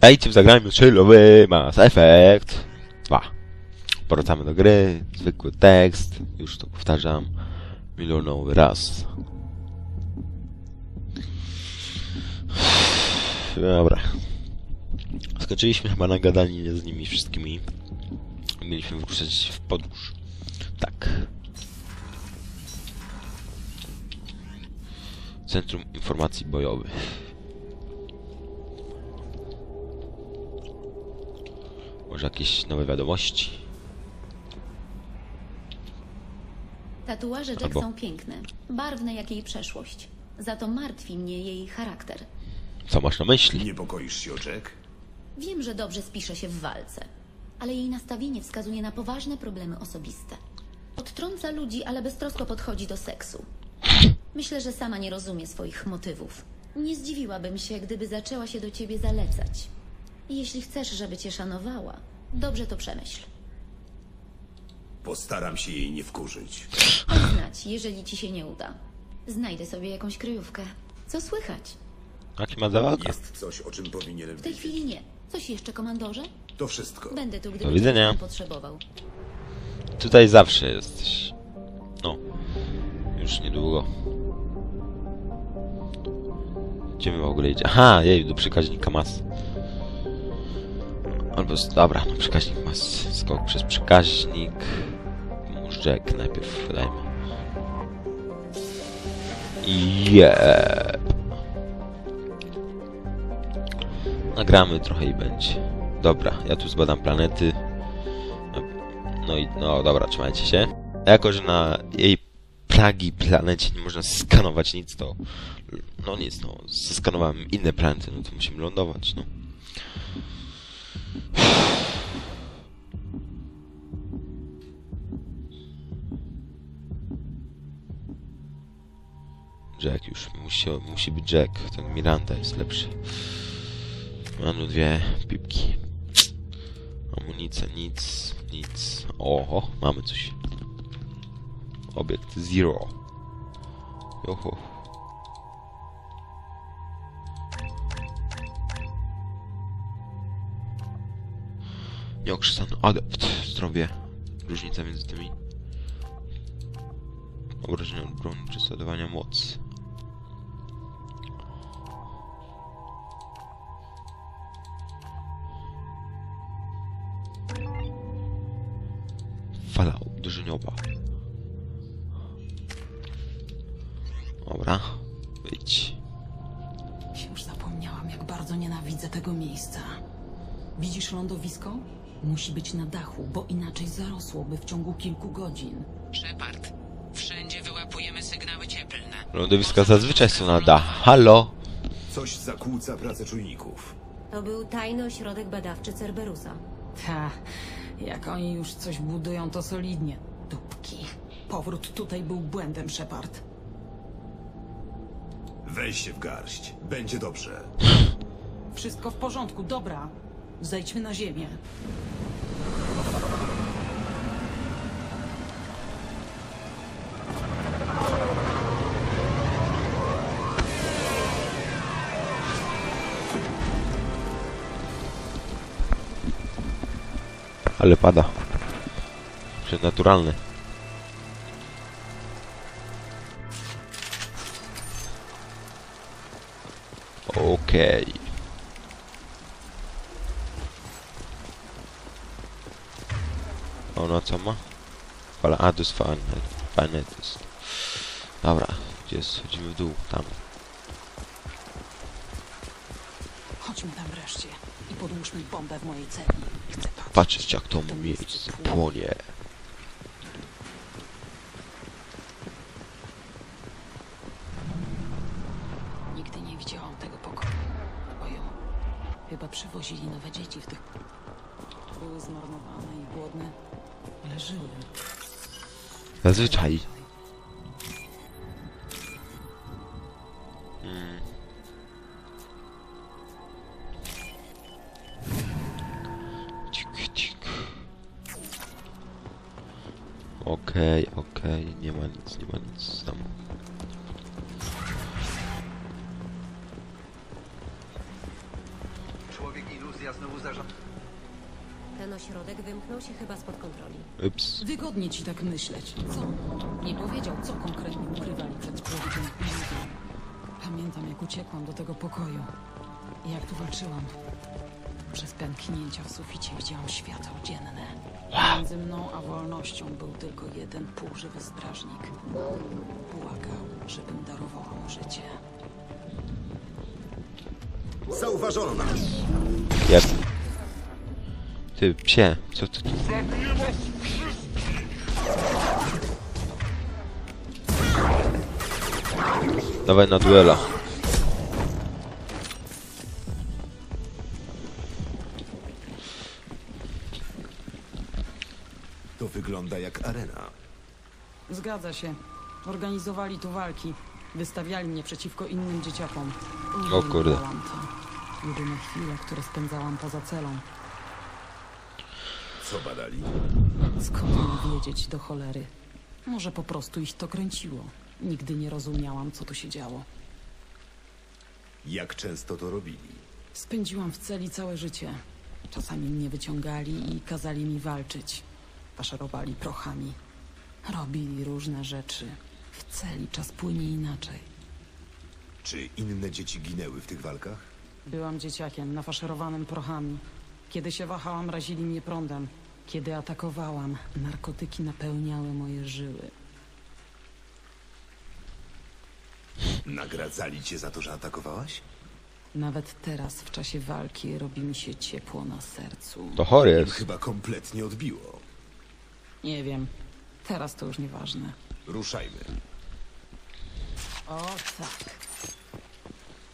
Dajcie w zagraniu chillowy Mass Effect 2. Powracamy do gry, zwykły tekst, już to powtarzam milionowy raz. Dobra. Skończyliśmy chyba na gadaninie z nimi wszystkimi. Mieliśmy wyruszać w podróż. Tak. Centrum Informacji Bojowych. Może jakieś nowe wiadomości? Tatuaże Jack Albo- są piękne, barwne jak jej przeszłość. Za to martwi mnie jej charakter. Co masz na myśli? Niepokoisz się o Jack? Wiem, że dobrze spisze się w walce, ale jej nastawienie wskazuje na poważne problemy osobiste. Odtrąca ludzi, ale beztrosko podchodzi do seksu. Myślę, że sama nie rozumie swoich motywów. Nie zdziwiłabym się, gdyby zaczęła się do ciebie zalecać. Jeśli chcesz, żeby cię szanowała, dobrze to przemyśl. Postaram się jej nie wkurzyć. Znać, jeżeli ci się nie uda. Znajdę sobie jakąś kryjówkę. Co słychać? Jaki ma zawałka? Jest coś, o czym powinienem W tej wiedzieć. chwili nie. Coś jeszcze, komandorze? To wszystko. Będę tu, gdyby Do widzenia. mnie potrzebował. Tutaj zawsze jesteś. No. Już niedługo. Gdzie my w ogóle idzie? Aha, jej, do przekaźnika mas. Albo, z- dobra, no przekaźnik mas. Skok przez przekaźnik. Jack najpierw, dajmy. Jep. Nagramy trochę i będzie. Dobra, ja tu zbadam planety. No i no dobra, trzymajcie się. A jako, że na jej plagi planecie nie można skanować nic, to no nic, no zeskanowałem inne planety, no to musimy lądować, no. Jack już, musi, musi być Jack, ten Miranda jest lepszy. Mam tu dwie pipki. Amunicja, nic, nic. Oho, mamy coś. Obiekt Zero. Joho. Nieokrzesany adept. Zdrowie. Różnica między tymi. Obrażenia od broni czy zadawania mocy. Fala uderzeniowa. Dobra, wyjdź. Już zapomniałam, jak bardzo nienawidzę tego miejsca. Widzisz lądowisko? Musi być na dachu, bo inaczej zarosłoby w ciągu kilku godzin. Shepard, wszędzie wyłapujemy sygnały cieplne. Lądowiska zazwyczaj są na dach. Halo? Coś zakłóca pracę czujników. To był tajny ośrodek badawczy Cerberusa. Ta, jak oni już coś budują, to solidnie. Dupki. Powrót tutaj był błędem, Shepard. Weź się w garść. Będzie dobrze. Wszystko w porządku, dobra. Zejdźmy na ziemię. Ale pada. Przednaturalny. Okej. Ona co ma? Fala, a to jest fajne. Fajne to jest. Dobra, gdzie jest? Chodzimy w dół, tam. Chodźmy tam wreszcie i podłóżmy bombę w mojej celi. Chcę patrzeć, jak to miejsce płonie. Nigdy nie widziałam tego pokoju. Pokoju. Chyba przywozili nowe dzieci w tych... Były zmarnowane i głodne, ale żyły. Zazwyczaj. Wymknął się chyba spod kontroli. Ups. Wygodnie ci tak myśleć. Co? Nie powiedział, co konkretnie ukrywali przed człowiekiem. Pamiętam, jak uciekłam do tego pokoju. I jak tu walczyłam. Przez pęknięcia w suficie widziałam światło dzienne. Między mną a wolnością był tylko jeden półżywy strażnik. Błagał, żebym darowała mu życie. Zauważono nas! Jep. Ty psie, co ty... Dawaj na duela. To wygląda jak arena. Zgadza się. Organizowali tu walki. Wystawiali mnie przeciwko innym dzieciakom. O kurde. Uwielbiałam to. Jedyne chwile, które spędzałam poza celą. Co badali? Skąd mam wiedzieć do cholery? Może po prostu ich to kręciło. Nigdy nie rozumiałam, co tu się działo. Jak często to robili? Spędziłam w celi całe życie. Czasami mnie wyciągali i kazali mi walczyć. Faszerowali prochami. Robili różne rzeczy. W celi czas płynie inaczej. Czy inne dzieci ginęły w tych walkach? Byłam dzieciakiem, nafaszerowanym prochami. Kiedy się wahałam, razili mnie prądem. Kiedy atakowałam, narkotyki napełniały moje żyły. Nagradzali cię za to, że atakowałaś? Nawet teraz, w czasie walki, robi mi się ciepło na sercu. To chory jest. chyba kompletnie odbiło. Nie wiem. Teraz to już nieważne. Ruszajmy. O tak.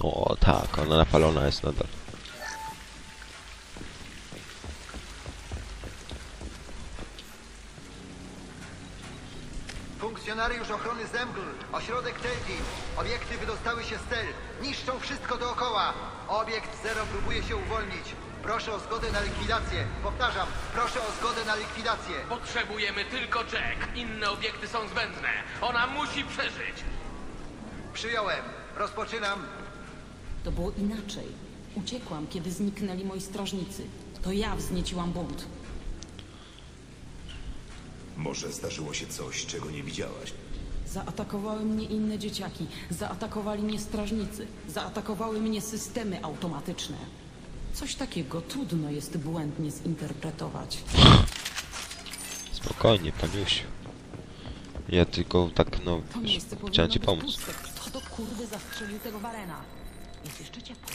O tak, ona napalona jest nadal. Funkcjonariusz ochrony Zembl, ośrodek Telkin. Obiekty wydostały się z cel. Niszczą wszystko dookoła. Obiekt Zero próbuje się uwolnić. Proszę o zgodę na likwidację. Powtarzam, proszę o zgodę na likwidację. Potrzebujemy tylko Jack. Inne obiekty są zbędne. Ona musi przeżyć. Przyjąłem. Rozpoczynam. To było inaczej. Uciekłam, kiedy zniknęli moi strażnicy. To ja wznieciłam bunt. Może zdarzyło się coś, czego nie widziałaś. Zaatakowały mnie inne dzieciaki. Zaatakowali mnie strażnicy. Zaatakowały mnie systemy automatyczne. Coś takiego trudno jest błędnie zinterpretować. Spokojnie, paniusiu. Ja tylko tak, no, To wiesz, miejsce powinno chciałem ci być pomóc. puste. Kto do kurwy zastrzelił tego Warena? Jest jeszcze ciepło.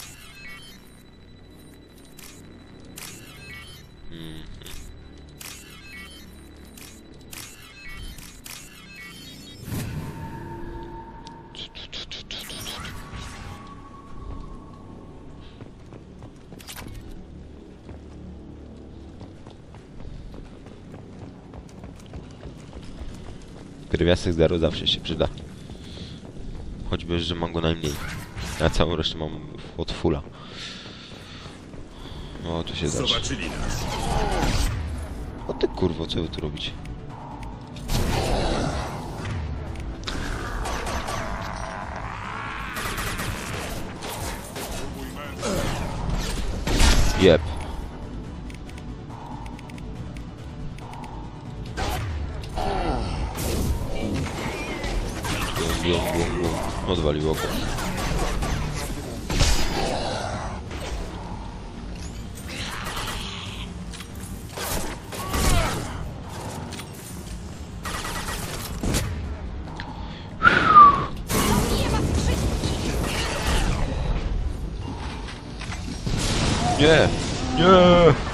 Pierwiastek zero zawsze się przyda. Choćby, że mam go najmniej. Ja całą resztę mam od fulla. O, tu się zacznie. Zobaczyli nas. O ty kurwo, co wy tu robicie? Bum, bum, bum. Odwaliło go. Nie! Nie!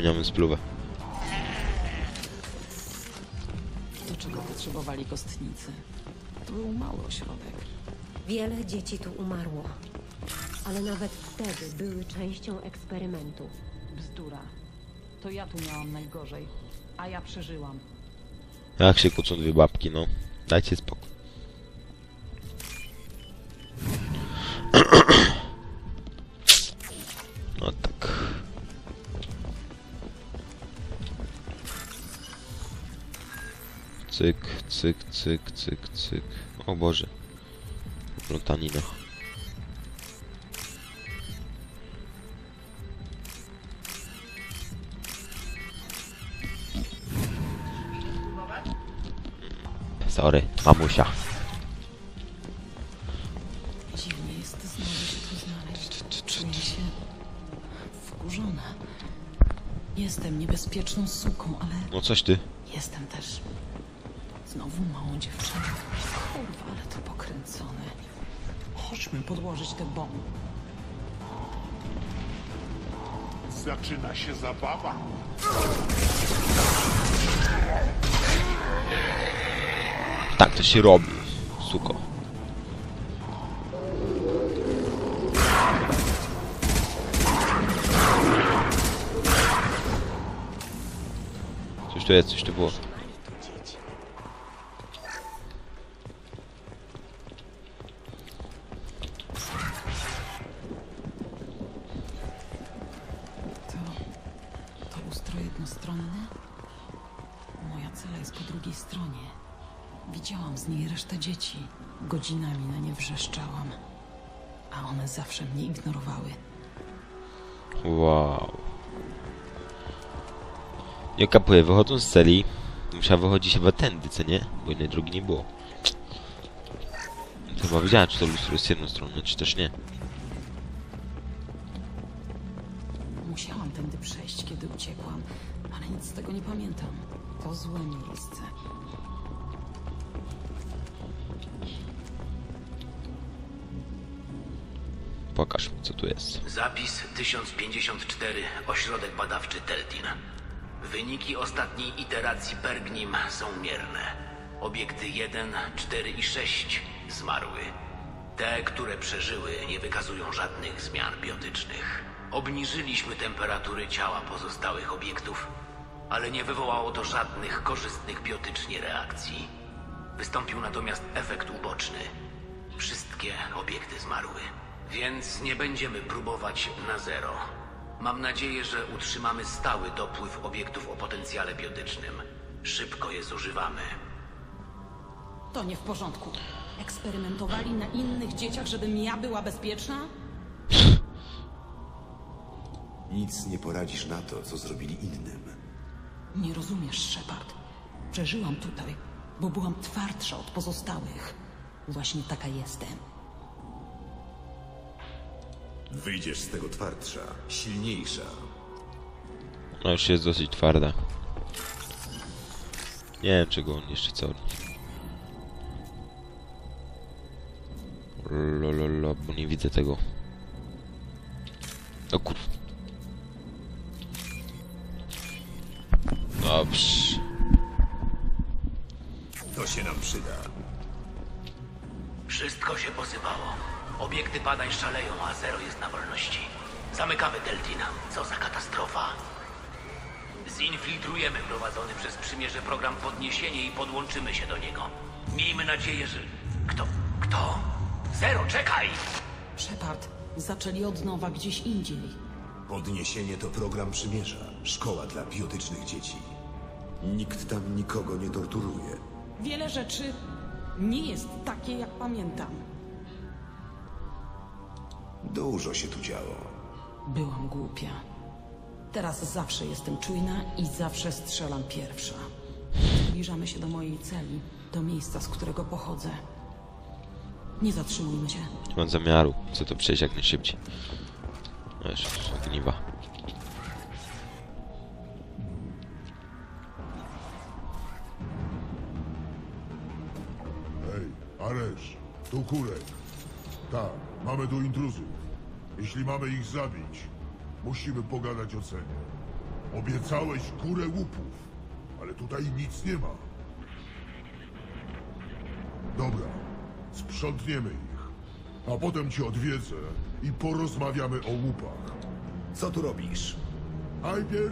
Dobra, zmieniamy spluwę. Do czego potrzebowali kostnicy? To był mały ośrodek. Wiele dzieci tu umarło. Ale nawet wtedy były częścią eksperymentu. Bzdura. To ja tu miałam najgorzej. A ja przeżyłam. Jak się kłócą dwie babki, no. Dajcie spokój. Cyk, cyk, cyk, cyk, cyk. O Boże. Plątanina. Sorry, mamusia. Dziwnie jest znowu się tu znaleźć. Czuję się wkurzona. Jestem niebezpieczną suką, ale No coś ty. jestem też znowu małą dziewczyną. Kurwa, ale to pokręcone. Chodźmy podłożyć te bomby. Zaczyna się zabawa. Tak to się robi, suko. Coś tu jest, coś tu było. Godzinami na nie wrzeszczałam. A one zawsze mnie ignorowały. Wow. Nie kapuję, wychodząc z celi, musiała wychodzić chyba tędy, co nie? Bo innej drogi nie było. To chyba wiedziałem, czy to lustro jest jednostronne, czy też nie. Musiałam tędy przejść, kiedy uciekłam, ale nic z tego nie pamiętam. To złe miejsce. Pokaż mi, co tu jest. Zapis 1054, ośrodek badawczy Teltin. Wyniki ostatniej iteracji Pergnim są mierne. Obiekty 1, 4 i 6 zmarły. Te, które przeżyły, nie wykazują żadnych zmian biotycznych. Obniżyliśmy temperatury ciała pozostałych obiektów, ale nie wywołało to żadnych korzystnych biotycznie reakcji. Wystąpił natomiast efekt uboczny. Wszystkie obiekty zmarły. Więc nie będziemy próbować na zero. Mam nadzieję, że utrzymamy stały dopływ obiektów o potencjale biotycznym. Szybko je zużywamy. To nie w porządku. Eksperymentowali na innych dzieciach, żebym ja była bezpieczna? Nic nie poradzisz na to, co zrobili innym. Nie rozumiesz, Shepard. Przeżyłam tutaj, bo byłam twardsza od pozostałych. Właśnie taka jestem. Wyjdziesz z tego twardsza, silniejsza. No już jest dosyć twarda. Nie wiem, czego on jeszcze co. Lololo, bo nie widzę tego. O kur... Dobrze. To się nam przyda. Wszystko się posypało. Obiekty badań szaleją, a zero jest na wolności. Zamykamy Deltina. Co za katastrofa. Zinfiltrujemy prowadzony przez przymierze program podniesienie i podłączymy się do niego. Miejmy nadzieję, że... Kto? Kto? Zero, czekaj! Shepard, zaczęli od nowa gdzieś indziej. Podniesienie to program przymierza. Szkoła dla biotycznych dzieci. Nikt tam nikogo nie torturuje. Wiele rzeczy nie jest takie, jak pamiętam. Dużo się tu działo. Byłam głupia. Teraz zawsze jestem czujna i zawsze strzelam pierwsza. Zbliżamy się do mojej celi, do miejsca, z którego pochodzę. Nie zatrzymujmy się. Nie mam zamiaru. Chcę to przejść jak najszybciej. Wiesz, gniwa. Hej, Aresz, tu Kurek. Tak, mamy tu intruzów. Jeśli mamy ich zabić, musimy pogadać o cenie. Obiecałeś kurę łupów, ale tutaj nic nie ma. Dobra, sprzątniemy ich, a potem cię odwiedzę i porozmawiamy o łupach. Co tu robisz? Najpierw